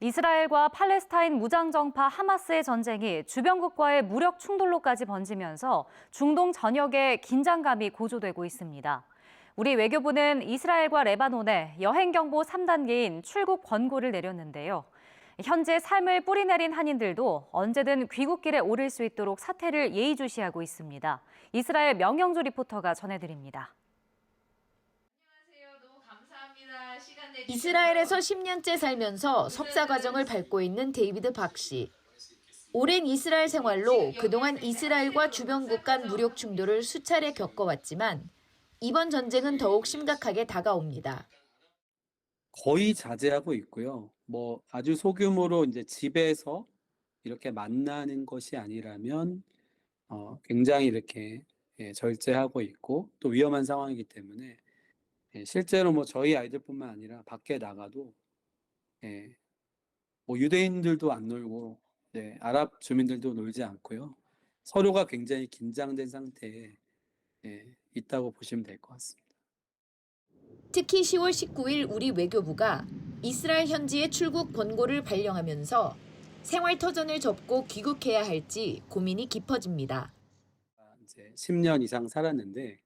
이스라엘과 팔레스타인 무장정파 하마스의 전쟁이 주변국과의 무력 충돌로까지 번지면서 중동 전역에 긴장감이 고조되고 있습니다. 우리 외교부는 이스라엘과 레바논에 여행 경보 3단계인 출국 권고를 내렸는데요. 현재 삶을 뿌리내린 한인들도 언제든 귀국길에 오를 수 있도록 사태를 예의주시하고 있습니다. 이스라엘 명영주 리포터가 전해드립니다. 안녕하세요. 너무 감사합니다. 시간 내주셔서. 이스라엘에서 10년째 살면서 석사 과정을 밟고 있는 데이비드 박 씨. 오랜 이스라엘 생활로 그동안 이스라엘과 주변국 간 무력 충돌을 수차례 겪어왔지만 이번 전쟁은 더욱 심각하게 다가옵니다. 거의 자제하고 있고요. 뭐 아주 소규모로 이제 집에서 이렇게 만나는 것이 아니라면 어, 굉장히 이렇게 예, 절제하고 있고 또 위험한 상황이기 때문에 예, 실제로 뭐 저희 아이들뿐만 아니라 밖에 나가도 예, 뭐 유대인들도 안 놀고 예, 아랍 주민들도 놀지 않고요. 서로가 굉장히 긴장된 상태에 예, 있다고 보시면 될 것 같습니다. 특히 10월 19일 우리 외교부가 이스라엘 현지의 출국 권고를 발령하면서 생활 터전을 접고 귀국해야 할지 고민이 깊어집니다. 이제 10년 이상 살았는데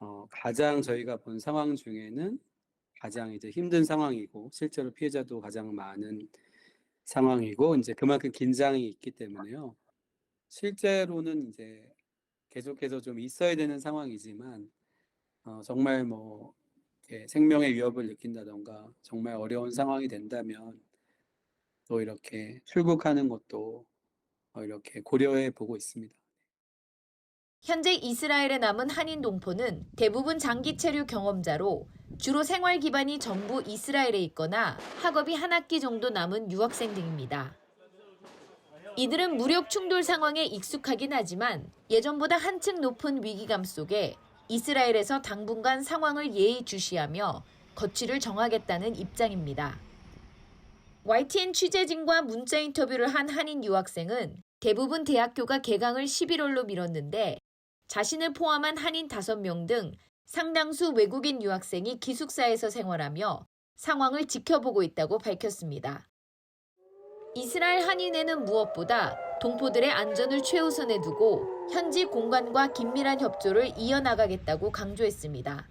어, 가장 저희가 본 상황 중에는 가장 이제 힘든 상황이고 실제로 피해자도 가장 많은 상황이고 이제 그만큼 긴장이 있기 때문에요. 실제로는 이제 계속해서 좀 있어야 되는 상황이지만 어, 정말 뭐 생명의 위협을 느낀다던가 정말 어려운 상황이 된다면 또 이렇게 출국하는 것도 어, 이렇게 고려해 보고 있습니다. 현재 이스라엘에 남은 한인 동포는 대부분 장기 체류 경험자로 주로 생활 기반이 전부 이스라엘에 있거나 학업이 한 학기 정도 남은 유학생 등입니다. 이들은 무력 충돌 상황에 익숙하긴 하지만 예전보다 한층 높은 위기감 속에 이스라엘에서 당분간 상황을 예의주시하며 거취를 정하겠다는 입장입니다. YTN 취재진과 문자 인터뷰를 한 한인 유학생은 대부분 대학교가 개강을 11월로 미뤘는데 자신을 포함한 한인 5명 등 상당수 외국인 유학생이 기숙사에서 생활하며 상황을 지켜보고 있다고 밝혔습니다. 이스라엘 한인회는 무엇보다 동포들의 안전을 최우선에 두고 현지 공간과 긴밀한 협조를 이어나가겠다고 강조했습니다.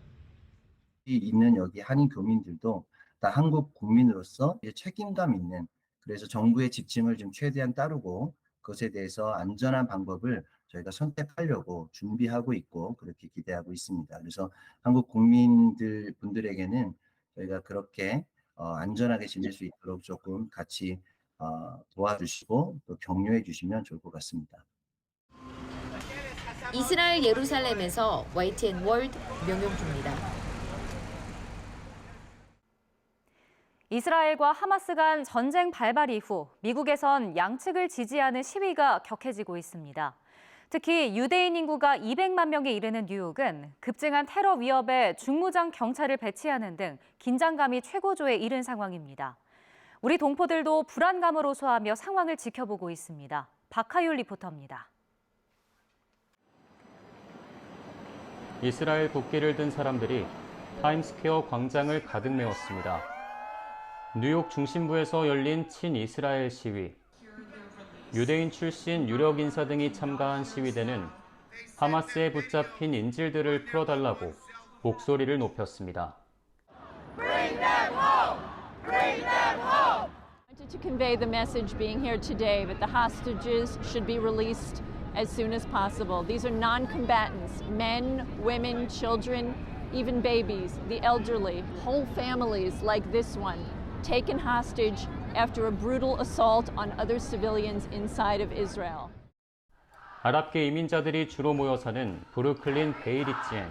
이 있는 여기 한인 교민들도 다 한국 국민으로서 책임감 있는 그래서 정부의 지침을 좀 최대한 따르고 그것에 대해서 안전한 방법을 저희가 선택하려고 준비하고 있고 그렇게 기대하고 있습니다. 그래서 한국 국민들 분들에게는 저희가 그렇게 어, 안전하게 지낼 수 있도록 조금 같이 어, 도와주시고 또 격려해 주시면 좋을 것 같습니다. 이스라엘 예루살렘에서 YTN 월드 명용주입니다. 이스라엘과 하마스 간 전쟁 발발 이후 미국에선 양측을 지지하는 시위가 격해지고 있습니다. 특히 유대인 인구가 200만 명에 이르는 뉴욕은 급증한 테러 위협에 중무장 경찰을 배치하는 등 긴장감이 최고조에 이른 상황입니다. 우리 동포들도 불안감을 호소하며 상황을 지켜보고 있습니다. 박하율 리포터입니다. 이스라엘 국기를 든 사람들이 타임스퀘어 광장을 가득 메웠습니다. 뉴욕 중심부에서 열린 친이스라엘 시위. 유대인 출신 유력 인사 등이 참가한 시위대는 하마스에 붙잡힌 인질들을 풀어달라고 목소리를 높였습니다. wanted to convey the message being here today that the hostages should be released as soon as possible. These are non combatants men, women, children, even babies, the elderly, whole families like this one, taken hostage after a brutal assault on other civilians inside of Israel. 아랍계 이민자들이 주로 모여 사는 브루클린 베이리지엔.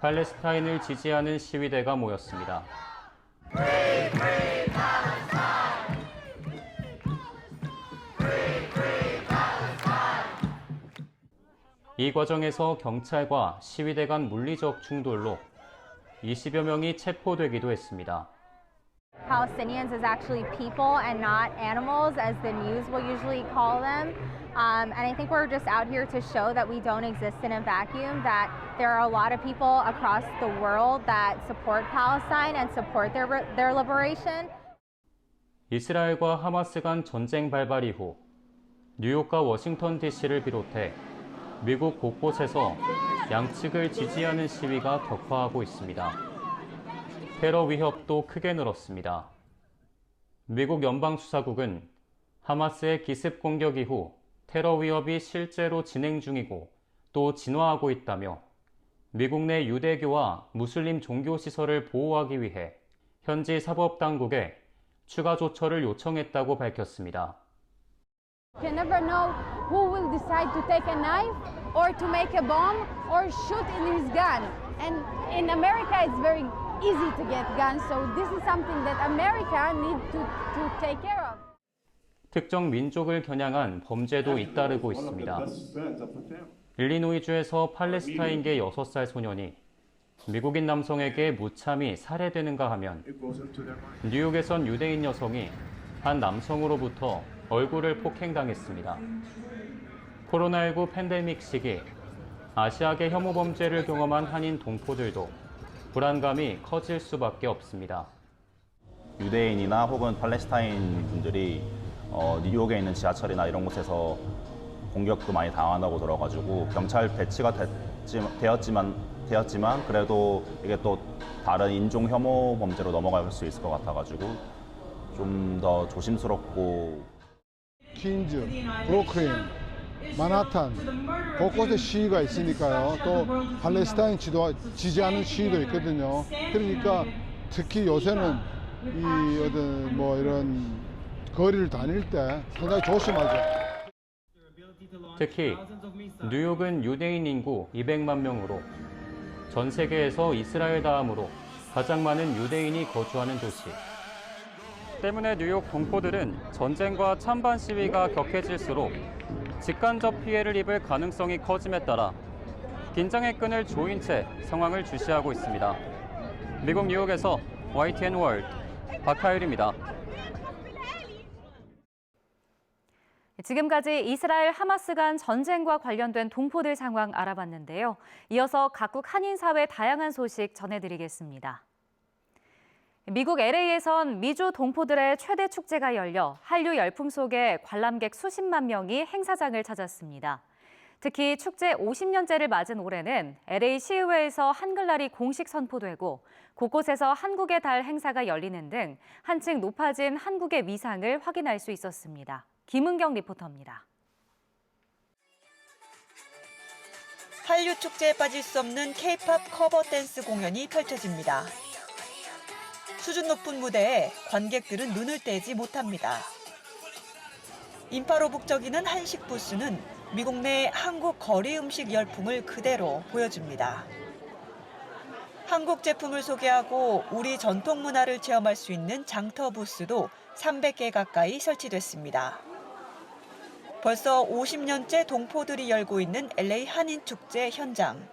팔레스타인을 지지하는 시위대가 모였습니다. 이 과정에서 경찰과 시위대 간 물리적 충돌로 20여 명이 체포되기도 했습니다. Palestinians as actually people and not animals, as the news will usually call them. Um, and I think we're just out here to show that we don't exist in a vacuum, that there are a lot of people across the world that support Palestine and support their, their liberation. 이스라엘과 하마스 간 전쟁 발발 이후 뉴욕과 워싱턴 DC를 비롯해 미국 곳곳에서 양측을 지지하는 시위가 격화하고 있습니다. 테러 위협도 크게 늘었습니다. 미국 연방수사국은 하마스의 기습 공격 이후 테러 위협이 실제로 진행 중이고 또 진화하고 있다며 미국 내 유대교와 무슬림 종교 시설을 보호하기 위해 현지 사법 당국에 추가 조처를 요청했다고 밝혔습니다. You never know who will decide to take a knife or to make a bomb or shoot in his gun. And in America, it's very easy to get guns, so this is something that America needs to, to take care of. 특정 민족을 겨냥한 범죄도 잇따르고 있습니다. 일리노이주에서 팔레스타인계 6살 소년이 미국인 남성에게 무참히 살해되는가 하면 뉴욕에선 유대인 여성이 한 남성으로부터 얼굴을 폭행당했습니다. 코로나19 팬데믹 시기 아시아계 혐오 범죄를 경험한 한인 동포들도 불안감이 커질 수밖에 없습니다. 유대인이나 혹은 팔레스타인 분들이 어, 뉴욕에 있는 지하철이나 이런 곳에서 공격도 많이 당한다고 들어가지고 경찰 배치가 됐지, 되었지만 되었지만 그래도 이게 또 다른 인종 혐오 범죄로 넘어갈 수 있을 것 같아가지고 좀 더 조심스럽고 퀸즈, 브루클린, 마나탄 곳곳에 시위가 있으니까요. 또 팔레스타인 지도, 지지하는 시위도 있거든요. 그러니까 특히 요새는 이 어떤 뭐 이런 거리를 다닐 때 상당히 조심하죠. 특히 뉴욕은 유대인 인구 200만 명으로 전 세계에서 이스라엘 다음으로 가장 많은 유대인이 거주하는 도시. 때문에 뉴욕 동포들은 전쟁과 찬반 시위가 격해질수록 직간접 피해를 입을 가능성이 커짐에 따라 긴장의 끈을 조인 채 상황을 주시하고 있습니다. 미국 뉴욕에서 YTN 월드 박하율입니다. 지금까지 이스라엘 하마스 간 전쟁과 관련된 동포들 상황 알아봤는데요. 이어서 각국 한인 사회 다양한 소식 전해드리겠습니다. 미국 LA에선 미주 동포들의 최대 축제가 열려 한류 열풍 속에 관람객 수십만 명이 행사장을 찾았습니다. 특히 축제 50년째를 맞은 올해는 LA 시의회에서 한글날이 공식 선포되고 곳곳에서 한국의 달 행사가 열리는 등 한층 높아진 한국의 위상을 확인할 수 있었습니다. 김은경 리포터입니다. 한류 축제에 빠질 수 없는 K-팝 커버 댄스 공연이 펼쳐집니다. 수준 높은 무대에 관객들은 눈을 떼지 못합니다. 인파로 북적이는 한식 부스는 미국 내 한국 거리 음식 열풍을 그대로 보여줍니다. 한국 제품을 소개하고 우리 전통 문화를 체험할 수 있는 장터 부스도 300개 가까이 설치됐습니다. 벌써 50년째 동포들이 열고 있는 LA 한인 축제 현장.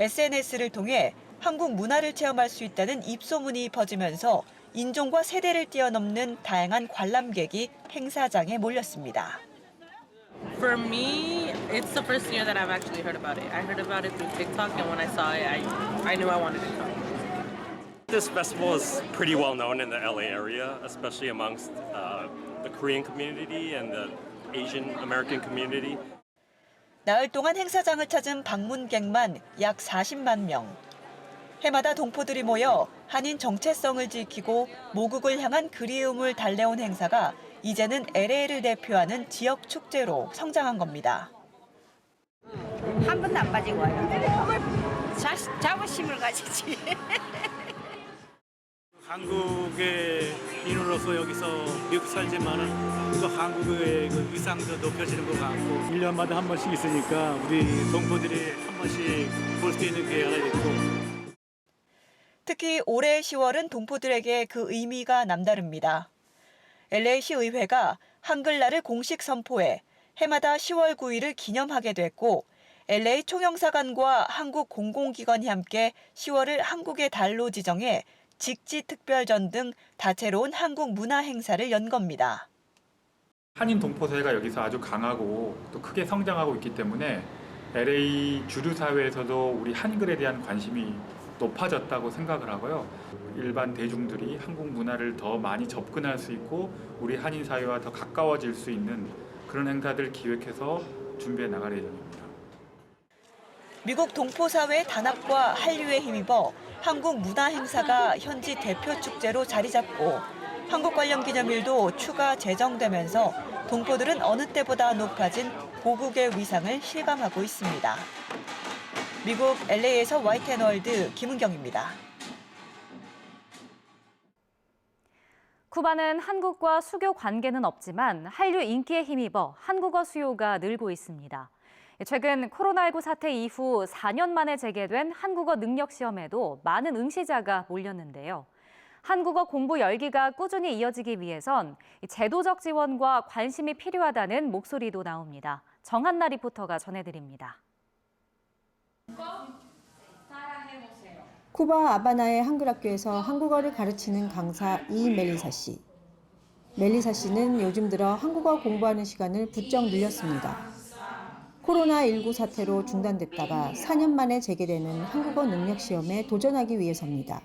SNS를 통해 한국 문화를 체험할 수 있다는 입소문이 퍼지면서 인종과 세대를 뛰어넘는 다양한 관람객이 행사장에 몰렸습니다. For me, it's the first year that I've actually heard about it. I heard about it through TikTok, and when I saw it, I, I knew I wanted to come. This festival is pretty well known in the LA area, especially amongst uh, the Korean community and the Asian American community. 나흘 동안 행사장을 찾은 방문객만 약 40만 명. 해마다 동포들이 모여 한인 정체성을 지키고 모국을 향한 그리움을 달래온 행사가 이제는 LA를 대표하는 지역 축제로 성장한 겁니다. 한 번도 안 빠지고 와요. 자, 자부심을 가지지. 한국의 인으로서 여기서 미국 살지만은 또 한국의 그 위상도 높여지는 것 같고 1년마다 한 번씩 있으니까 우리 동포들이 한 번씩 볼 수 있는 기회가 있고 특히 올해 10월은 동포들에게 그 의미가 남다릅니다. LA시 의회가 한글날을 공식 선포해 해마다 10월 9일을 기념하게 됐고 LA 총영사관과 한국 공공기관이 함께 10월을 한국의 달로 지정해 직지 특별전 등 다채로운 한국 문화 행사를 연 겁니다. 한인 동포사회가 여기서 아주 강하고 또 크게 성장하고 있기 때문에 LA 주류 사회에서도 우리 한글에 대한 관심이 높아졌다고 생각을 하고요. 일반 대중들이 한국 문화를 더 많이 접근할 수 있고 우리 한인 사회와 더 가까워질 수 있는 그런 행사들 기획해서 준비해 나갈 예정입니다. 미국 동포사회 단합과 한류에 힘입어 한국 문화 행사가 현지 대표 축제로 자리 잡고 한국 관련 기념일도 추가 제정되면서 동포들은 어느 때보다 높아진 고국의 위상을 실감하고 있습니다. 미국 LA에서 YTN월드 김은경입니다. 쿠바는 한국과 수교 관계는 없지만 한류 인기에 힘입어 한국어 수요가 늘고 있습니다. 최근 코로나19 사태 이후 4년 만에 재개된 한국어 능력 시험에도 많은 응시자가 몰렸는데요. 한국어 공부 열기가 꾸준히 이어지기 위해선 제도적 지원과 관심이 필요하다는 목소리도 나옵니다. 정한나 리포터가 전해드립니다. 쿠바 아바나의 한글학교에서 한국어를 가르치는 강사 이 멜리사 씨. 멜리사 씨는 요즘 들어 한국어 공부하는 시간을 부쩍 늘렸습니다. 코로나19 사태로 중단됐다가 4년 만에 재개되는 한국어 능력 시험에 도전하기 위해서입니다.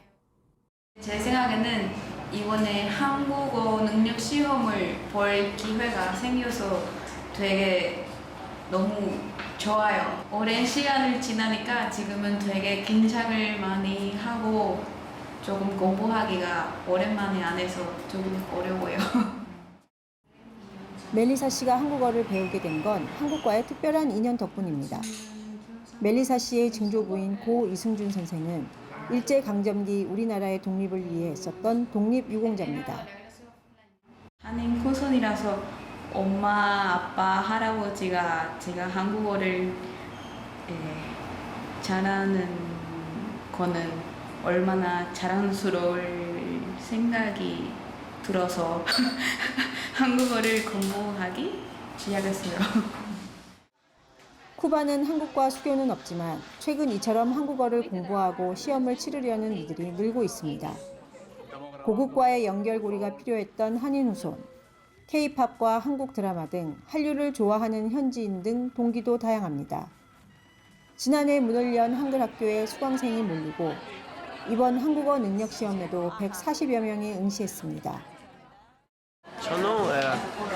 제 생각에는 이번에 한국어 능력 시험을 볼 기회가 생겨서 되게 너무 좋아요. 오랜 시간을 지나니까 지금은 되게 긴장을 많이 하고 조금 공부하기가 오랜만에 안 해서 조금 어려워요. 멜리사 씨가 한국어를 배우게 된 건 한국과의 특별한 인연 덕분입니다. 멜리사 씨의 증조부인 고 이승준 선생은 일제 강점기 우리나라의 독립을 위해 했었던 독립 유공자입니다. 한인 후손이라서 엄마, 아빠, 할아버지가 제가 한국어를 예, 잘하는 거는 얼마나 자랑스러울 생각이 들어서 한국어를 공부하기 시작했어요. 쿠바는 한국과 수교는 없지만 최근 이처럼 한국어를 공부하고 시험을 치르려는 이들이 늘고 있습니다. 고국과의 연결고리가 필요했던 한인 후손, K-팝과 한국 드라마 등 한류를 좋아하는 현지인 등 동기도 다양합니다. 지난해 문을 연 한글 학교에 수강생이 몰리고 이번 한국어 능력 시험에도 140여 명이 응시했습니다. 저는 에,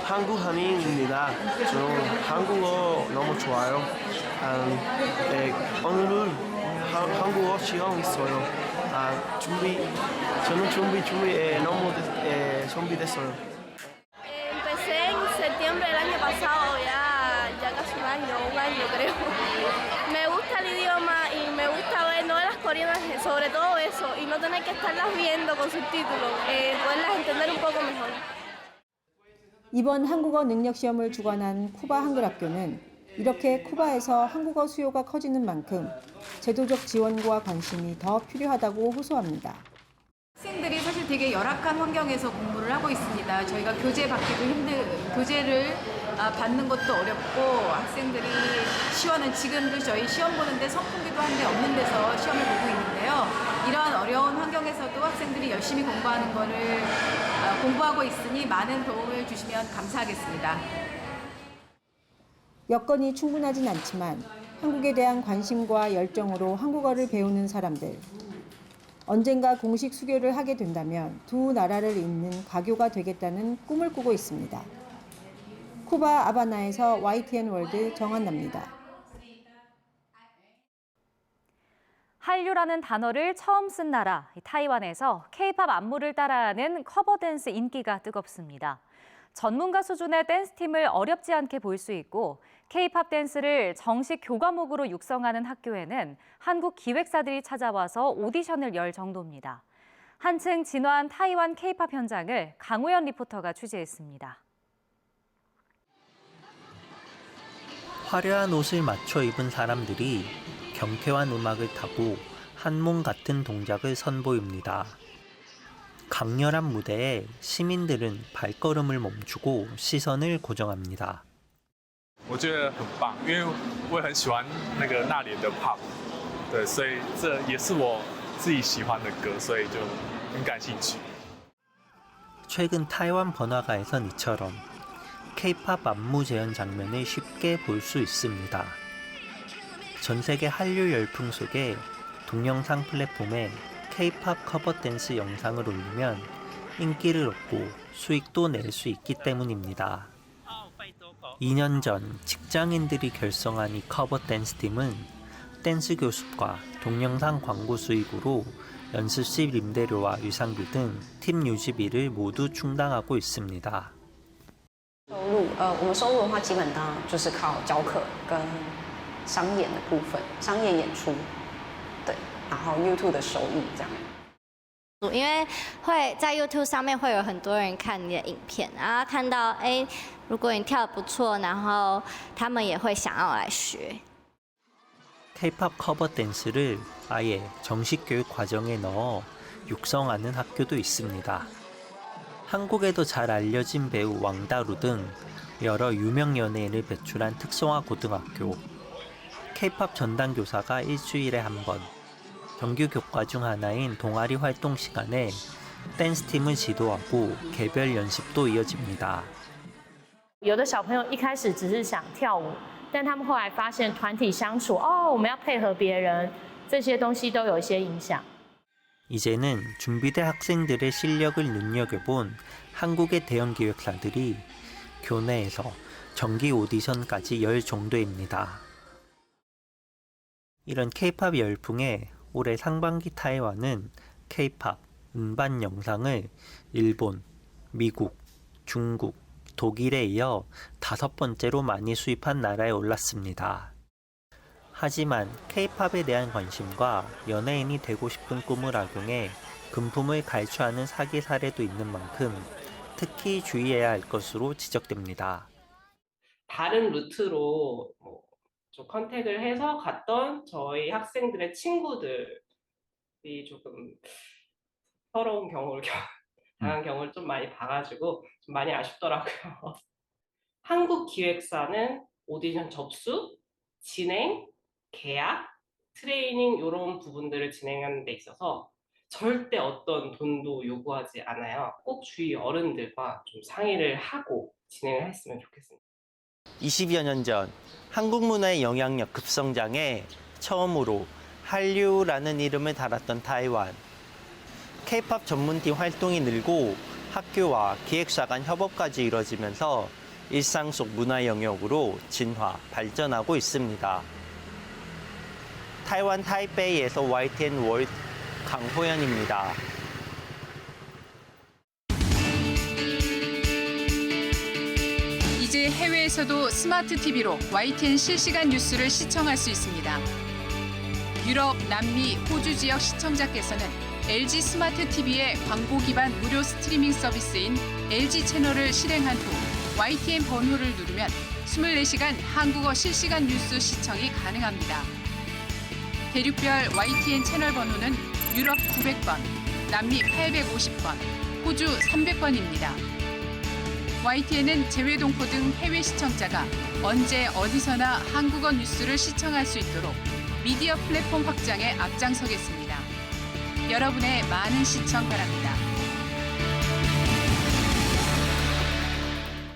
한국 한인입니다. 저는 한국어 너무 좋아요. 음, 에, 오늘은 하, 한국어 시험 있어요. 아, 준비, 저는 준비 준비 너무 에, 준비됐어요. Año creo. Me gusta el idioma y me gusta ver novelas coreanas, sobre todo eso, y no tener que estarlas viendo con subtítulos, eh, poderlas entender un poco mejor. 이번 한국어 능력 시험을 주관한 쿠바 한글 학교는 이렇게 쿠바에서 한국어 수요가 커지는 만큼 제도적 지원과 관심이 더 필요하다고 호소합니다. 학생들이 사실 되게 열악한 환경에서 공부 를 하고 있습니다. 저희가 교재 받기도 힘들, 교재를 아, 받는 것도 어렵고 학생들이 시원은 지금도 저희 시험 보는데 선풍기도 한 대 없는 데서 시험을 보고 있는데요. 이러한 어려운 환경에서도 학생들이 열심히 공부하는 거를 아, 공부하고 있으니 많은 도움을 주시면 감사하겠습니다. 여건이 충분하진 않지만 한국에 대한 관심과 열정으로 한국어를 배우는 사람들. 언젠가 공식 수교를 하게 된다면 두 나라를 잇는 가교가 되겠다는 꿈을 꾸고 있습니다. 쿠바 아바나에서 YTN 월드 정한나입니다. 한류라는 단어를 처음 쓴 나라 타이완에서 K-팝 안무를 따라하는 커버 댄스 인기가 뜨겁습니다. 전문가 수준의 댄스팀을 어렵지 않게 볼 수 있고 K-팝 댄스를 정식 교과목으로 육성하는 학교에는 한국 기획사들이 찾아와서 오디션을 열 정도입니다. 한층 진화한 타이완 K-팝 현장을 강우현 리포터가 취재했습니다. 화려한 옷을 맞춰 입은 사람들이 경쾌한 음악을 타고 한몸 같은 동작을 선보입니다. 강렬한 무대에 시민들은 발걸음을 멈추고 시선을 고정합니다. 我觉得很棒，因为我也很喜欢那个那里的 pop，对，所以这也是我自己喜欢的歌，所以就很感兴趣。 최근 타이완 번화가에선 이처럼 K-팝 안무 재현 장면을 쉽게 볼 수 있습니다. 전 세계 한류 열풍 속에 동영상 플랫폼에 K-팝 커버 댄스 영상을 올리면 인기를 얻고 수익도 낼 수 있기 때문입니다. 2년 전 직장인들이 결성한 이 커버 댄스 팀은 댄스 교습과 동영상 광고 수익으로 연습실 임대료와 유상비 등 팀 유지비를 모두 충당하고 있습니다. 收入，呃，我们收入的话，基本上就是靠教课跟商演的部分，商业演出，对，然后 YouTube 的收益这样。 因为会在 YouTube 上面会有很多人看你的影片，然后看到哎，如果你跳的不错，然后他们也会想要来学。 K-팝 커버 댄스를 아예 정식 교육 과정에 넣어 육성하는 학교도 있습니다. 한국에도 잘 알려진 배우 왕다루 등 여러 유명 연예인을 배출한 특성화 고등학교. K-팝 전담 교사가 일주일에 한 번, 정규 교과 중 하나인 동아리 활동 시간에 댄스 팀을 지도하고 개별 연습도 이어집니다. 有的小朋友一开始只是想跳舞，但他们后来发现团体相处，哦，我们要配合别人，这些东西都有一些影响。 이제는 준비대 학생들의 실력을 눈여겨본 한국의 대형 기획사들이 교내에서 정기 오디션까지 열 정도입니다. 이런 K-팝 열풍에 올해 상반기 타이완은 K-팝 음반 영상을 일본, 미국, 중국, 독일에 이어 다섯 번째로 많이 수입한 나라에 올랐습니다. 하지만 K-팝에 대한 관심과 연예인이 되고 싶은 꿈을 악용해 금품을 갈취하는 사기 사례도 있는 만큼 특히 주의해야 할 것으로 지적됩니다. 다른 루트로 뭐 좀 컨택을 해서 갔던 저희 학생들의 친구들이 조금 서러운 경우를 겨, 당한 경우를 좀 많이 봐가지고 좀 많이 아쉽더라고요. 한국 기획사는 오디션 접수, 진행, 계약, 트레이닝 이런 부분들을 진행하는 데 있어서 절대 어떤 돈도 요구하지 않아요. 꼭 주위 어른들과 좀 상의를 하고 진행을 했으면 좋겠습니다. 20여 년 전 한국 문화의 영향력 급성장에 처음으로 한류라는 이름을 달았던 타이완. K-팝 전문팀 활동이 늘고 학교와 기획사 간 협업까지 이뤄지면서 일상 속 문화 영역으로 진화, 발전하고 있습니다. 타이완 타이베이에서 YTN 월드 강호연입니다. 이제 해외에서도 스마트 TV로 YTN 실시간 뉴스를 시청할 수 있습니다. 유럽, 남미, 호주 지역 시청자께서는 LG 스마트 TV의 광고 기반 무료 스트리밍 서비스인 LG 채널을 실행한 후 YTN 번호를 누르면 24시간 한국어 실시간 뉴스 시청이 가능합니다. 대륙별 YTN 채널 번호는 유럽 900번, 남미 850번, 호주 300번입니다. YTN은 재외동포 등 해외 시청자가 언제 어디서나 한국어 뉴스를 시청할 수 있도록 미디어 플랫폼 확장에 앞장서겠습니다. 여러분의 많은 시청 바랍니다.